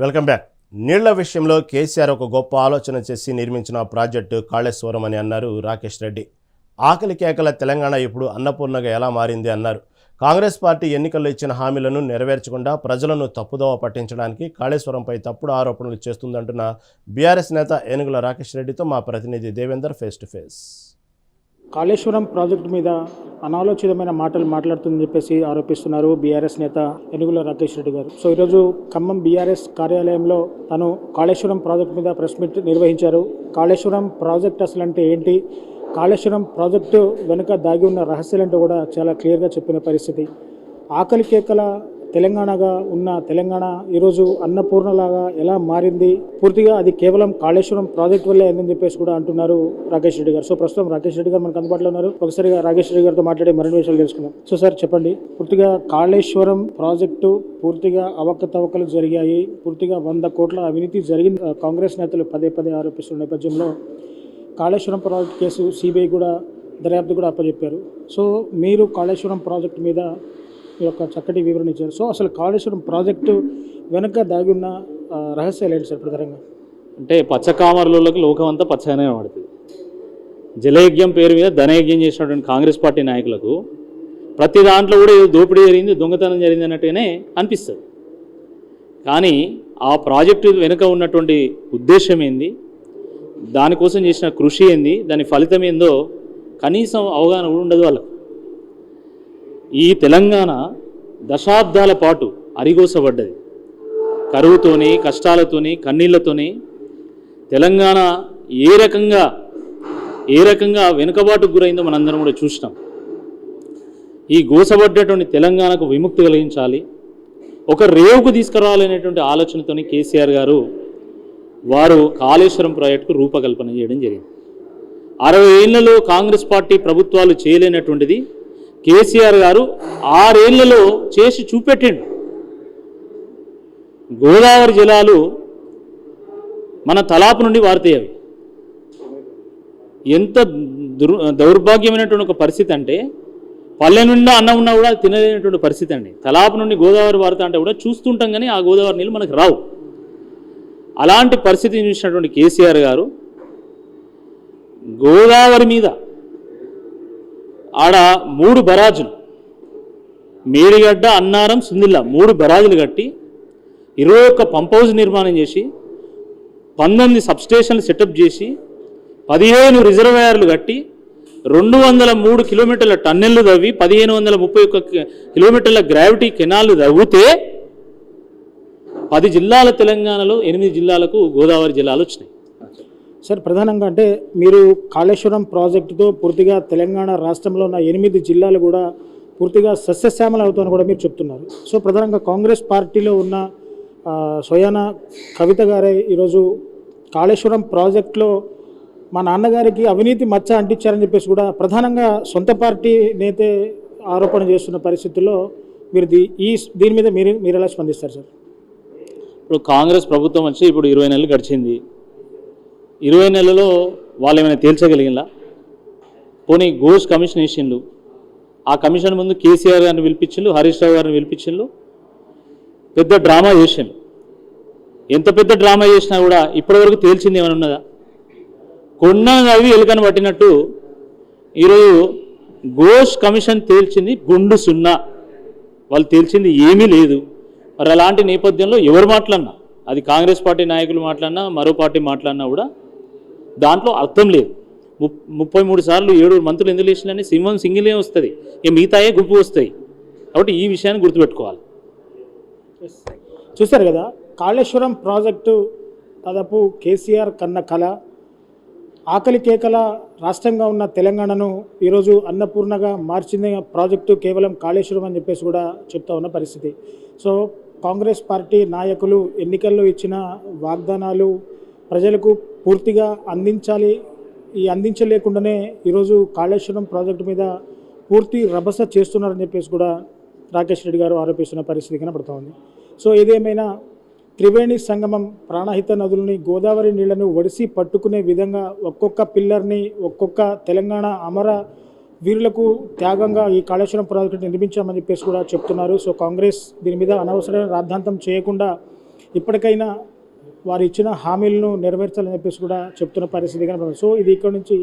Welcome back. నీళ్ళ విషయంలో కేసీఆర్ ఒక గొప్ప ఆలోచన చేసి నిర్మించిన ప్రాజెక్టు కాళేశ్వరం అని అన్నారు రాకేష్ రెడ్డి. ఆకలి కేకల తెలంగాణ ఇప్పుడు అన్నపూర్ణగా ఎలా మారింది అన్నారు. కాంగ్రెస్ పార్టీ ఎన్నికల్లో ఇచ్చిన హామీలను నెరవేర్చకుండా ప్రజలను తప్పుదోవ పట్టించడానికి కాళేశ్వరంపై తప్పుడు ఆరోపణలు చేస్తుందంటున్న బీఆర్ఎస్ నేత ఏనుగుల రాకేష్ రెడ్డితో మా ప్రతినిధి Devender face to face. Kaleshwaram project మీద అనాలోచితమైన మాటలు మాట్లాడుతుందని చెప్పేసి ఆరోపిస్తున్నారు బీఆర్ఎస్ నేత ఎనుగుల రాకేష్ రెడ్డి గారు. సో ఈరోజు ఖమ్మం బీఆర్ఎస్ కార్యాలయంలో తను కాళేశ్వరం ప్రాజెక్టు మీద ప్రెస్ మీట్ నిర్వహించారు. కాళేశ్వరం ప్రాజెక్ట్ అసలు అంటే ఏంటి? కాళేశ్వరం ప్రాజెక్టు వెనుక దాగి ఉన్న రహస్యాలంటూ కూడా చాలా క్లియర్గా చెప్పిన పరిస్థితి. ఆకలి కేకల తెలంగాణగా ఉన్న తెలంగాణ ఈరోజు అన్నపూర్ణలాగా ఎలా మారింది? పూర్తిగా అది కేవలం కాళేశ్వరం ప్రాజెక్ట్ వల్లే అయిందని చెప్పేసి కూడా అంటున్నారు రాకేష్ రెడ్డి గారు. సో ప్రస్తుతం రాకేష్ రెడ్డి గారు మనకు అందుబాటులో ఉన్నారు. ఒకసారి రాకేష్ రెడ్డి గారితో మాట్లాడే మరిన్ని విషయాలు తెలుసుకుందాం. సో సార్ చెప్పండి. పూర్తిగా కాళేశ్వరం ప్రాజెక్టు పూర్తిగా అవకతవకలు జరిగాయి. పూర్తిగా వంద కోట్ల అవినీతి జరిగింది. కాంగ్రెస్ నేతలు పదే పదే ఆరోపిస్తున్న నేపథ్యంలో కాళేశ్వరం ప్రాజెక్ట్ కేసు సిబిఐ కూడా దర్యాప్తు కూడా అప్పచెప్పారు. సో మీరు కాళేశ్వరం ప్రాజెక్టు మీద యొక్క చక్కటి వివరణ ఇచ్చారు. సో అసలు కాళేశ్వరం ప్రాజెక్టు వెనక దాగి ఉన్న రహస్యాలు ఏంటి సార్ ప్రధానంగా? అంటే పచ్చకామరులకు లోకం అంతా పచ్చగానే పడుతుంది జలయజ్ఞం పేరు మీద ధనయజ్ఞం చేసినటువంటి కాంగ్రెస్ పార్టీ నాయకులకు ప్రతి దాంట్లో కూడా ఏదో దోపిడీ జరిగింది దొంగతనం జరిగింది అన్నట్టుగానే అనిపిస్తుంది. కానీ ఆ ప్రాజెక్టు వెనుక ఉన్నటువంటి ఉద్దేశం ఏంది? దానికోసం చేసిన కృషి ఏంది? దాని ఫలితం ఏందో కనీసం అవగాహన కూడా ఉండదు వాళ్ళకు. ఈ తెలంగాణ దశాబ్దాల పాటు అరిగోసబడ్డది. కరువుతోని కష్టాలతోని కన్నీళ్ళతోని తెలంగాణ ఏ రకంగా ఏ రకంగా వెనుకబాటుకు గురైందో మనందరం కూడా చూసినాం. ఈ గోసబడ్డటువంటి తెలంగాణకు విముక్తి కలిగించాలి. ఒక రేవుకు తీసుకురావాలనేటువంటి ఆలోచనతోని కేసీఆర్ గారు వారు కాళేశ్వరం ప్రాజెక్టుకు రూపకల్పన చేయడం జరిగింది. అరవై ఏళ్ళలో కాంగ్రెస్ పార్టీ ప్రభుత్వాలు చేయలేనటువంటిది కేసీఆర్ గారు ఆరేళ్ళలో చేసి చూపెట్టిండు. గోదావరి జలాలు మన తలాపు నుండి వారుతాయి అవి ఎంత దుర్ దౌర్భాగ్యమైనటువంటి ఒక పరిస్థితి అంటే పల్లె నిండా అన్నం ఉన్నా కూడా తినలేనటువంటి పరిస్థితి అండి. తలాపు నుండి గోదావరి వారుతా అంటే కూడా చూస్తుంటాం కానీ ఆ గోదావరి నీళ్ళు మనకు రావు. అలాంటి పరిస్థితిని చూసినటువంటి కేసీఆర్ గారు గోదావరి మీద ఆడ మూడు బరాజులు. మేడిగడ్డ అన్నారం సుందిల్ల మూడు బరాజులు కట్టి ఇరవై ఒక్క పంప్ హౌస్ నిర్మాణం చేసి పంతొమ్మిది సబ్స్టేషన్లు సెటప్ చేసి పదిహేను రిజర్వాయర్లు కట్టి రెండు వందల మూడు కిలోమీటర్ల టన్నెళ్ళు తవ్వి పదిహేను వందల ముప్పై ఒక్క కిలోమీటర్ల గ్రావిటీ కెనాల్లు తవ్వితే పది జిల్లాల తెలంగాణలో ఎనిమిది జిల్లాలకు గోదావరి జిల్లాలు వచ్చినాయి. సార్ ప్రధానంగా అంటే మీరు కాళేశ్వరం ప్రాజెక్టుతో పూర్తిగా తెలంగాణ రాష్ట్రంలో ఉన్న ఎనిమిది జిల్లాలు కూడా పూర్తిగా సస్యశ్యామలు అవుతామని కూడా మీరు చెప్తున్నారు. సో ప్రధానంగా కాంగ్రెస్ పార్టీలో ఉన్న ఆ, స్వయాన కవిత గారే ఈరోజు కాళేశ్వరం ప్రాజెక్టులో మా నాన్నగారికి అవినీతి మచ్చ అంటించారని చెప్పేసి కూడా ప్రధానంగా సొంత పార్టీ నేతే ఆరోపణ చేస్తున్న పరిస్థితుల్లో మీరు దీ ఈ దీని మీద మీరు మీరు ఎలా స్పందిస్తారు సార్? ఇప్పుడు కాంగ్రెస్ ప్రభుత్వం వచ్చి ఇప్పుడు ఇరవై నెలలు గడిచింది. ఇరవై నెలలో వాళ్ళు ఏమైనా తేల్చగలిగినా పోనీ ఘోష్ కమిషన్ వేసిండు. ఆ కమిషన్ ముందు కేసీఆర్ గారిని పిలిపించిండు హరీష్ రావు గారిని పిలిపించిండు. పెద్ద డ్రామా చేసిండు. ఎంత పెద్ద డ్రామా చేసినా కూడా ఇప్పటివరకు తేల్చింది ఏమైనా ఉన్నదా? కొన్న అవి ఎలుకను పట్టినట్టు ఈరోజు ఘోష్ కమిషన్ తేల్చింది గుండు సున్నా. వాళ్ళు తేల్చింది ఏమీ లేదు. మరి అలాంటి నేపథ్యంలో ఎవరు మాట్లాడినా? అది కాంగ్రెస్ పార్టీ నాయకులు మాట్లాడినా మరో పార్టీ మాట్లాడినా కూడా దాంట్లో అర్థం లేదు. ముప్ ముప్పై మూడు సార్లు ఏడు మంత్రులు ఎందుకు లేచినని సింహం సింగిలే వస్తుంది. ఇక మిగతాయే గుంపు వస్తాయి. కాబట్టి ఈ విషయాన్ని గుర్తుపెట్టుకోవాలి. చూశారు కదా కాళేశ్వరం ప్రాజెక్టు దాదాపు కేసీఆర్ కన్న కళ. ఆకలి కేకల రాష్ట్రంగా ఉన్న తెలంగాణను ఈరోజు అన్నపూర్ణగా మార్చిన ప్రాజెక్టు కేవలం కాళేశ్వరం అని చెప్పేసి కూడా చెప్తా ఉన్న పరిస్థితి. సో కాంగ్రెస్ పార్టీ నాయకులు ఎన్నికల్లో ఇచ్చిన వాగ్దానాలు ప్రజలకు పూర్తిగా అందించాలి ఈ అందించలేకుండానే ఈరోజు కాళేశ్వరం ప్రాజెక్టు మీద పూర్తి రభస చేస్తున్నారని చెప్పేసి కూడా రాకేష్ రెడ్డి గారు ఆరోపిస్తున్న పరిస్థితి కనబడుతూ ఉంది. సో ఏదేమైనా త్రివేణి సంగమం ప్రాణహిత నదులని గోదావరి నీళ్ళను ఒడిసి పట్టుకునే విధంగా ఒక్కొక్క పిల్లర్ని ఒక్కొక్క తెలంగాణ అమర వీరులకు త్యాగంగా ఈ కాళేశ్వరం ప్రాజెక్టు నిర్మించామని చెప్పేసి కూడా చెప్తున్నారు. సో కాంగ్రెస్ దీని మీద అనవసరమైన రాద్ధాంతం చేయకుండా ఇప్పటికైనా వారు ఇచ్చిన హామీలను నెరవేర్చాలని చెప్పేసి కూడా చెప్తున్న పరిస్థితి కనపడుతుంది. సో ఇది ఇక్కడ నుంచి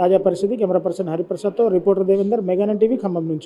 తాజా పరిస్థితి. కెమెరా పర్సన్ హరిప్రసాద్తో రిపోర్టర్ దేవేందర్ మెగానన్ టీవీ ఖమ్మం నుంచి.